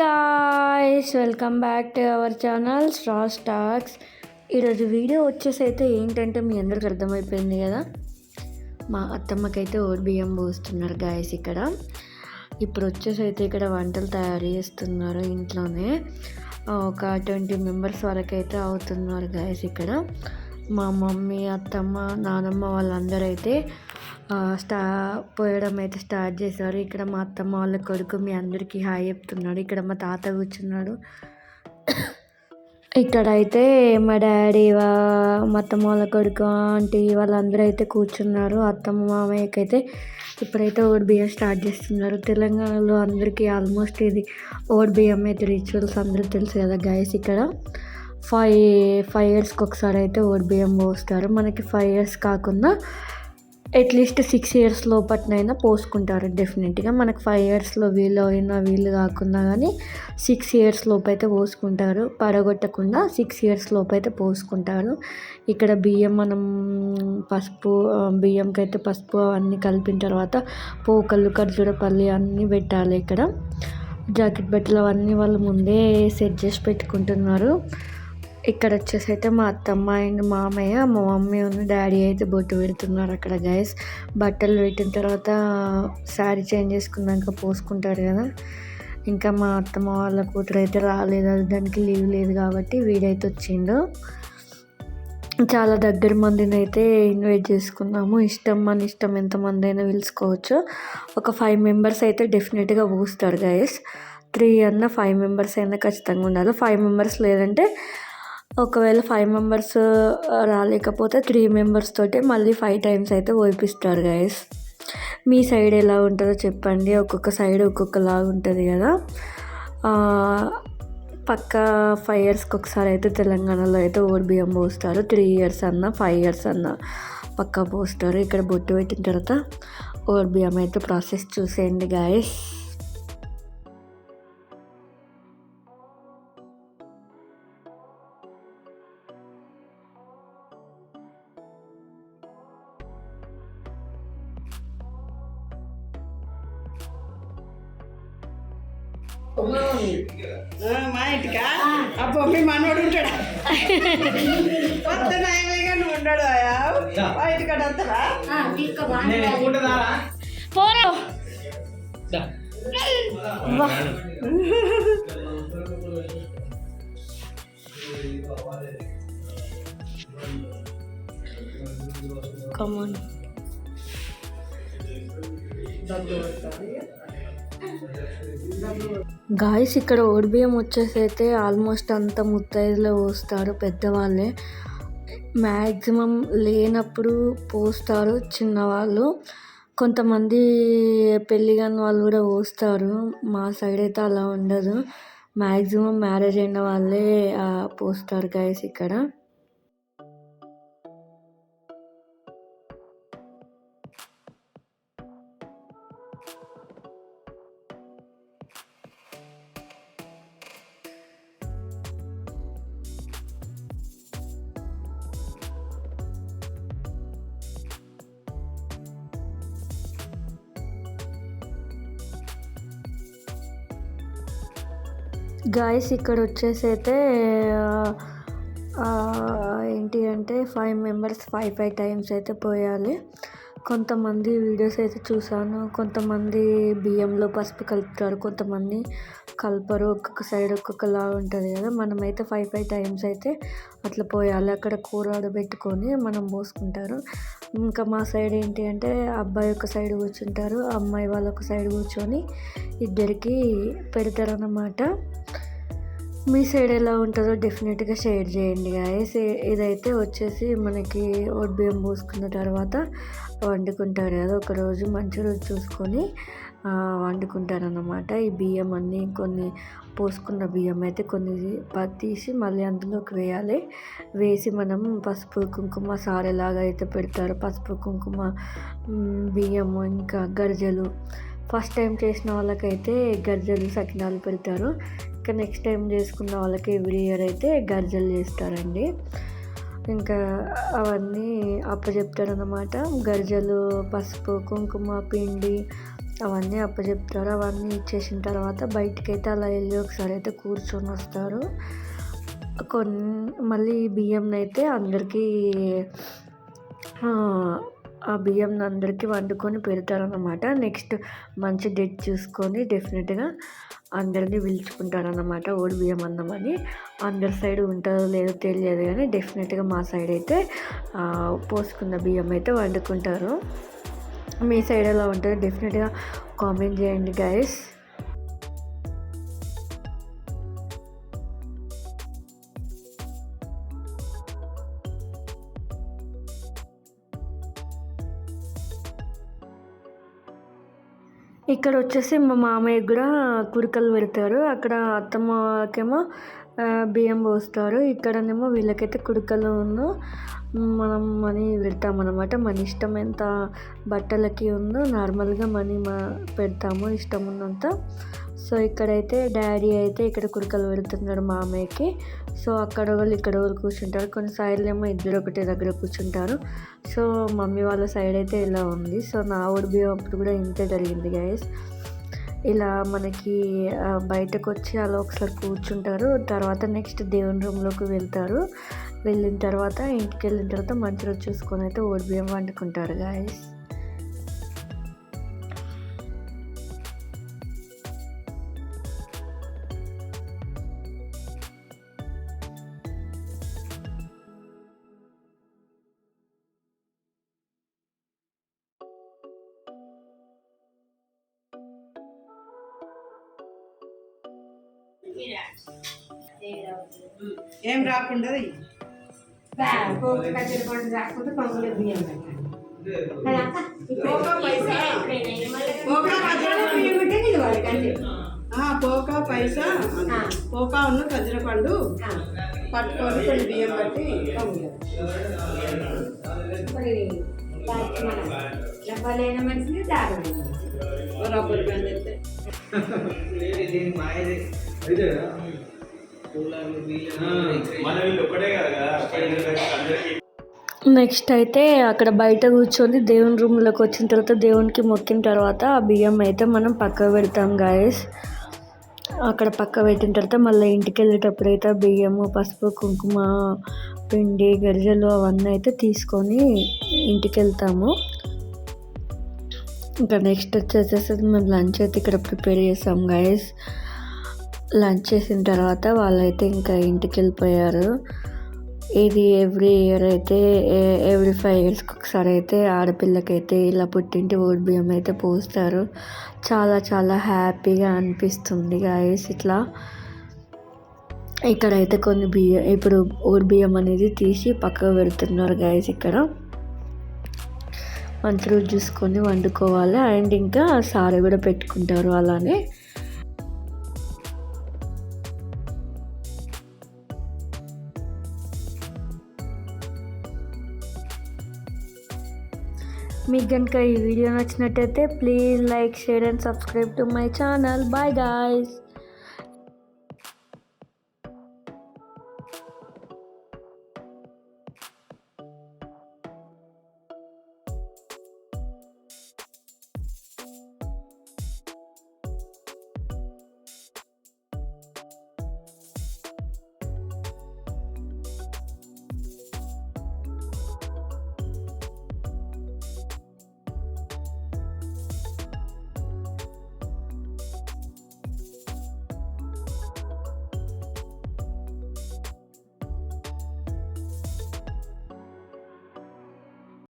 Guys welcome back to our channel star stocks ఈరోజు video వచ్చేసి అయితే ఏంటంటే మీ అందరికి అర్థమైపోయింది కదా? మా అత్తమ్మకైతే ఓడి బియ్యం పోస్తున్నారు గాయస్ ఇక్కడ. ఇప్పుడు వచ్చేసి అయితే ఇక్కడ వంటలు తయారు చేస్తున్నారు ఇంట్లోనే. ఒక ట్వంటీ మెంబర్స్ వరకు అయితే అవుతున్నారు గాయస్ ఇక్కడ. మా మమ్మీ అత్తమ్మ నానమ్మ వాళ్ళందరూ అయితే స్టా పోయడం అయితే స్టార్ట్ చేశారు. ఇక్కడ మా అత్తమ్మ వాళ్ళ కొడుకు మీ అందరికీ హాయ్ చెప్తున్నాడు. ఇక్కడ మా తాత కూర్చున్నాడు. ఇక్కడ అయితే మా డాడీ మా అత్తమ్మ వాళ్ళ కొడుకు ఆంటీ వాళ్ళందరూ అయితే కూర్చున్నారు. అత్తమ్మ మామయ్యకి అయితే ఇప్పుడైతే ఓడి బియ్యం స్టార్ట్ చేస్తున్నారు. తెలంగాణలో అందరికీ ఆల్మోస్ట్ ఇది ఓడి బియ్యం అయితే రిచువల్స్ అందరూ తెలుసు కదా గైస్ ఇక్కడ ఫైవ్ ఫైవ్ ఇయర్స్కి ఒకసారి అయితే ఓడి బియ్యం పోస్తారు. మనకి ఫైవ్ ఇయర్స్ కాకుండా అట్లీస్ట్ సిక్స్ ఇయర్స్ లోపట్నైనా పోసుకుంటారు డెఫినెట్గా మనకు ఫైవ్ ఇయర్స్లో వీలు అయినా వీలు కాకుండా కానీ సిక్స్ ఇయర్స్ లోపైతే అయితే పోసుకుంటారు. పడగొట్టకుండా సిక్స్ ఇయర్స్ లోపైతే అయితే పోసుకుంటారు. ఇక్కడ బియ్యం మనం పసుపు బియ్యంకి అయితే పసుపు అన్నీ కలిపిన తర్వాత పోకలు ఖర్జూరపల్లి అన్నీ పెట్టాలి ఇక్కడ. జాకెట్ బట్టలు అవన్నీ వాళ్ళు ముందే సెట్ చేసి పెట్టుకుంటున్నారు. ఇక్కడ వచ్చేసి అయితే మా అత్తమ్మ అండ్ మామయ్య మా మమ్మీ ఉన్న డాడీ అయితే బొట్టు పెడుతున్నారు అక్కడ గైస్ బట్టలు పెట్టిన తర్వాత శారీ చేంజ్ చేసుకున్నాక పోసుకుంటారు కదా. ఇంకా మా అత్తమ్మ వాళ్ళ కూతురు అయితే రాలేదు అది దానికి లీవ్ లేదు కాబట్టి వీడైతే వచ్చిండు. చాలా దగ్గర మందిని అయితే ఇన్వైట్ చేసుకున్నాము. ఇష్టం మన ఇష్టం ఎంతమంది అయినా పిలుచుకోవచ్చు. ఒక ఫైవ్ మెంబర్స్ అయితే డెఫినెట్గా పోస్తారు గైస్ త్రీ అన్న ఫైవ్ మెంబర్స్ అయినా ఖచ్చితంగా ఉండాలి. ఫైవ్ మెంబర్స్ లేదంటే ఒకవేళ ఫైవ్ మెంబర్స్ రాలేకపోతే త్రీ మెంబర్స్ తోటి మళ్ళీ ఫైవ్ టైమ్స్ అయితే ఓపిస్తారు గైస్ మీ సైడ్ ఎలా ఉంటుందో చెప్పండి. ఒక్కొక్క సైడ్ ఒక్కొక్కలాగా ఉంటుంది కదా. పక్క ఫైవ్ ఇయర్స్కి ఒకసారి అయితే తెలంగాణలో అయితే ఓర్ బియ్యం పోస్తారు. త్రీ ఇయర్స్ అన్న ఫైవ్ ఇయర్స్ అన్న పక్క పోస్తారు. ఇక్కడ బొట్టు పెట్టిన తర్వాత ఓర్ బియ్యం అయితే ప్రాసెస్ చూసేయండి గాయస్ మా ఇంటికా? అబ్బో మీ మనోడు ఉంటాడా? కొత్త నయమేగా నువ్వు ఆయా? మా ఇంటికాడ వస్తారా పోరు. కమాన్ గాయస్ ఇక్కడ ఓడిబియ్యం వచ్చేసి అయితే ఆల్మోస్ట్ అంత ముత్తైదులో పోస్తారు పెద్దవాళ్ళే. మ్యాక్సిమం లేనప్పుడు పోస్తారు చిన్నవాళ్ళు. కొంతమంది పెళ్ళి కాని వాళ్ళు కూడా పోస్తారు మా సైడ్ అయితే అలా ఉండదు. మ్యాక్సిమం మ్యారేజ్ అయిన వాళ్ళే పోస్తారు గాయస్ ఇక్కడ. గాయస్ ఇక్కడ వచ్చేసి అయితే ఏంటి అంటే five members five five times అయితే పోయాలి. కొంతమంది వీడియోస్ అయితే చూసాను కొంతమంది బియ్యంలో పసుపు కలుపుతారు. కొంతమంది కలపరు. ఒక్కొక్క సైడ్ ఒక్కొక్కలా ఉంటుంది కదా. మనమైతే ఫైవ్ ఫైవ్ టైమ్స్ అయితే అట్లా పోయాలి. అక్కడ కూర ఆడబెట్టుకొని మనం పోసుకుంటారు. ఇంకా మా సైడ్ ఏంటి అంటే అబ్బాయి ఒక సైడ్ కూర్చుంటారు. అమ్మాయి వాళ్ళు ఒక సైడ్ కూర్చొని ఇద్దరికి పెడతారన్నమాట. మీ సైడ్ ఎలా ఉంటుందో డెఫినెట్గా షేర్ చేయండి గాయస్ ఇదైతే వచ్చేసి మనకి ఓట్ బియ్యం పోసుకున్న తర్వాత వండుకుంటారు కదా ఒకరోజు మంచి రోజు చూసుకొని ఆ, వండుకుంటారన్నమాట. ఈ బియ్యం అన్నీ కొన్ని పోసుకున్న బియ్యం అయితే కొన్ని తీసి మళ్ళీ అందులోకి వేయాలి. వేసి మనం పసుపు కుంకుమ సారెలాగా అయితే పెడతారు. పసుపు కుంకుమ బియ్యము ఇంకా గర్జలు. ఫస్ట్ టైం చేసిన వాళ్ళకైతే గర్జలు సకినాలు పెడతారు. ఇంకా నెక్స్ట్ టైం చేసుకున్న వాళ్ళకి ఎవ్రీ ఇయర్ అయితే గర్జలు చేస్తారండి. ఇంకా అవన్నీ అప్పచెప్తారనమాట గర్జలు పసుపు కుంకుమ పిండి అవన్నీ అప్పచెప్తారు అవన్నీ ఇచ్చేసిన తర్వాత బయటికి అయితే అలా వెళ్ళి ఒకసారి అయితే కూర్చొని వస్తారు. కొన్ని మళ్ళీ బియ్యం అయితే అందరికీ ఆ, బియ్యం అందరికీ వండుకొని పెడతారనమాట నెక్స్ట్ మంచి డేట్ చూసుకొని డెఫినెట్గా అందరినీ పిలుచుకుంటారన్నమాట ఓడి బియ్యం అని. అందరి సైడ్ ఉంటుందో లేదో తెలియదు కానీ డెఫినెట్గా మా సైడ్ అయితే పోసుకున్న బియ్యం అయితే వండుకుంటారు. మీ సైడ్ ఎలా ఉంటుందో డెఫినెట్గా కామెంట్ చేయండి గైస్ ఇక్కడ వచ్చేసి మా మామయ్య కూడా కుడుకలు పెడతారు. అక్కడ అత్తమ్మకేమో బియ్యం పోస్తారు. ఇక్కడనేమో వీళ్ళకైతే కుడుకలు మనం మనీ పెడతామన్నమాట మన ఇష్టం ఎంత బట్టలకి ఉందో నార్మల్గా మనీ మా పెడతాము ఇష్టం ఉన్నంత. సో ఇక్కడైతే డాడీ అయితే ఇక్కడ కుడుకలు మా మామయ్యకి. సో అక్కడ వాళ్ళు ఇక్కడ వాళ్ళు కూర్చుంటారు. కొన్ని సైడ్లు ఏమో ఇద్దరు ఒకటే దగ్గర కూర్చుంటారు. సో మమ్మీ వాళ్ళ సైడ్ అయితే ఇలా ఉంది. సో నా ఊడి అప్పుడు కూడా ఇంతే జరిగింది గైస్ ఇలా మనకి బయటకు వచ్చి అలా ఒకసారి కూర్చుంటారు. తర్వాత నెక్స్ట్ దేవుని రూమ్లోకి వెళ్తారు. వెళ్ళిన తర్వాత ఇంటికి వెళ్ళిన తర్వాత మంచి రోజు చూసుకొని అయితే ఓడి బియ్యం వండుకుంటారు గాయస్ ఏం రాకుండా పోకా పైసా పోకా ఉన్న ఖర్జూర పండు పట్టుకొని కొన్ని బియ్యం పట్టి రబ్బర్ బ్యాండ్ అయితే నెక్స్ట్ అయితే అక్కడ బయట కూర్చొని దేవుని రూమ్లోకి వచ్చిన తర్వాత దేవునికి మొక్కిన తర్వాత ఆ బియ్యం అయితే మనం పక్క పెడతాం గాయస్ అక్కడ పక్క పెట్టిన తర్వాత మళ్ళీ ఇంటికి వెళ్ళేటప్పుడు అయితే ఆ బియ్యము పసుపు కుంకుమ పిండి గరిజలు అవన్నీ అయితే తీసుకొని ఇంటికి వెళ్తాము. ఇంకా నెక్స్ట్ వచ్చేసేసి మేము లంచ్ అయితే ఇక్కడ ప్రిపేర్ చేసాం గాయస్ లంచ్ చేసిన తర్వాత వాళ్ళైతే ఇంకా ఇంటికి వెళ్ళిపోయారు. ఇది ఎవ్రీ ఇయర్ అయితే ఎవ్రీ ఫైవ్ ఇయర్స్కి ఒకసారి అయితే ఆడపిల్లకైతే ఇలా పుట్టింటి ఓడి బియ్యం అయితే పోస్తారు. చాలా చాలా హ్యాపీగా అనిపిస్తుంది గాయస్ ఇట్లా. ఇక్కడైతే కొన్ని బియ్యం ఇప్పుడు ఓడి బియ్యం అనేది తీసి పక్కకు పెడుతున్నారు గాయస్ ఇక్కడ. మంచి రోజు చూసుకొని వండుకోవాలి. అండ్ ఇంకా సారీ కూడా పెట్టుకుంటారు అలానే. మీకు కనుక ఈ వీడియో నచ్చినట్టయితే please like share and subscribe to my channel bye guys